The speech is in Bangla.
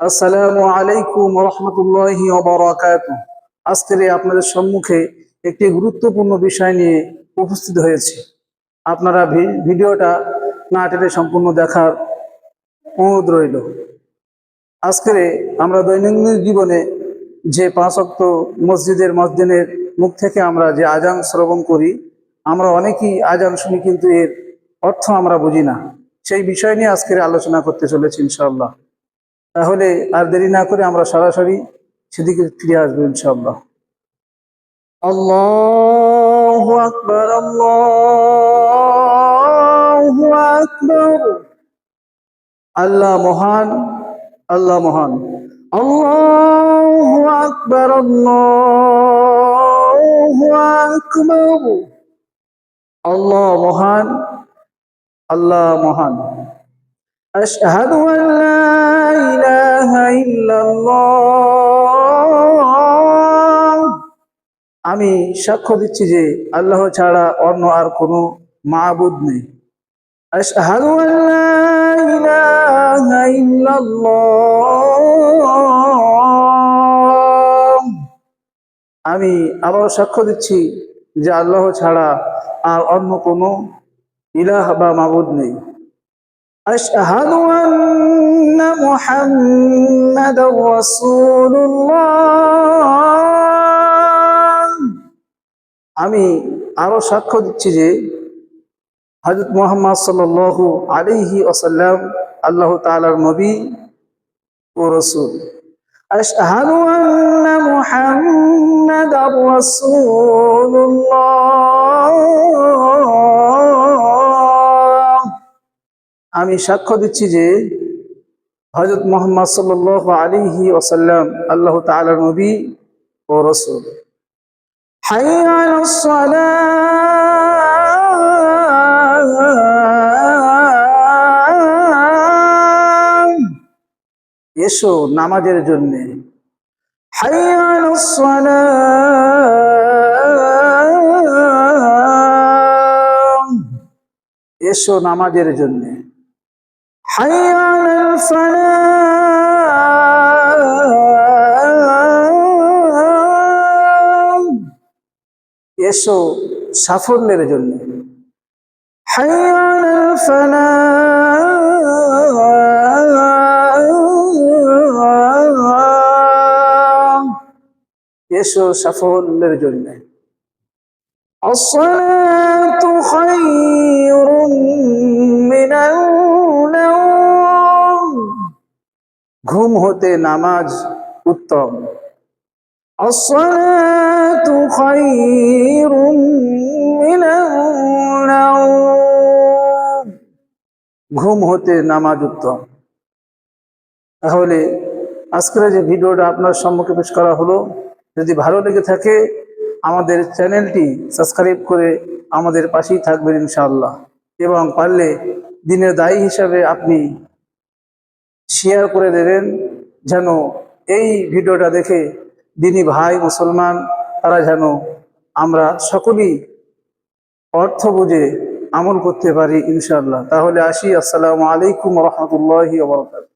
আসসালামু আলাইকুম রহমতুল্লাহি আজকের আপনাদের সম্মুখে একটি গুরুত্বপূর্ণ বিষয় নিয়ে উপস্থিত হয়েছে। আপনারা ভিডিওটা না টেনে সম্পূর্ণ দেখার অনুরোধ রইল। আজকের আমরা দৈনন্দিন জীবনে যে পাঁচ অক্ত মসজিদের মসজিদের মুখ থেকে আমরা যে আজান শ্রবণ করি, আমরা অনেকেই আজান শুনি কিন্তু এর অর্থ আমরা বুঝি না। সেই বিষয় নিয়ে আজকের আলোচনা করতে চলেছি ইনশাআল্লাহ। তাহলে আর দেরি না করে আমরা সরাসরি সেদিকে ফিরে আসবো ইনশাআল্লাহ আল্লাহ আকবর আল্লাহ আকবর আল্লাহ মহান আল্লাহ মহান আল্লাহ আকবর আল্লাহ আকবর আল্লাহ মহান আল্লাহ মহান أشهد أن لا إله إلا الله আমি সাক্ষ্য দিচ্ছি যে আল্লাহ ছাড়া অন্য আর কোনো মাবুদ নেই আশহাদু আন লা ইলাহা ইল্লাল্লাহ আমি আবার সাক্ষ্য দিচ্ছি যে আল্লাহ ছাড়া আর অন্য কোনো ইলাহ বা মাবুদ নেই أشهد أن محمد رسول الله আমি আরো সাক্ষ্য দিচ্ছি যে হজরত মোহাম্মদ সাল্লাল্লাহু আলাইহি ওয়াসাল্লাম আল্লাহ তাআলার নবী ও রসুল أشهد أن محمد رسول الله আমি সাক্ষ্য দিচ্ছি যে হজরত মোহাম্মদ সাল আলিহি ওসাল্লাম আল্লাহ তালার নবী ও রসুল। এসো নামাজের জন্য। এসো নামাজের জন্য। হাই على الفلاح এসো সাফল্যের জন্য حي على الفلاح এসো সাফল্যের জন্য الصلاة خير ঘুম হতে নামাজ উত্তম। ঘুম হতে নামাজ উত্তম। তাহলে আজকের যে ভিডিওটা আপনার সম্মুখে পেশ করা হলো, যদি ভালো লেগে থাকে, আমাদের চ্যানেলটি সাবস্ক্রাইব করে আমাদের পাশেই থাকবেন ইনশাআল্লাহ। এবং পারলে দিনের দায়ী হিসাবে আপনি শেয়ার করে দেবেন, যেন এই ভিডিওটা দেখে দিনী ভাই মুসলমান, তারা যেন আমরা সকলেই অর্থ বুঝে আমল করতে পারি ইনশাআল্লাহ। তাহলে আসি, আসসালামু আলাইকুম রহমতুল্লাহি ওবরাকাতুহু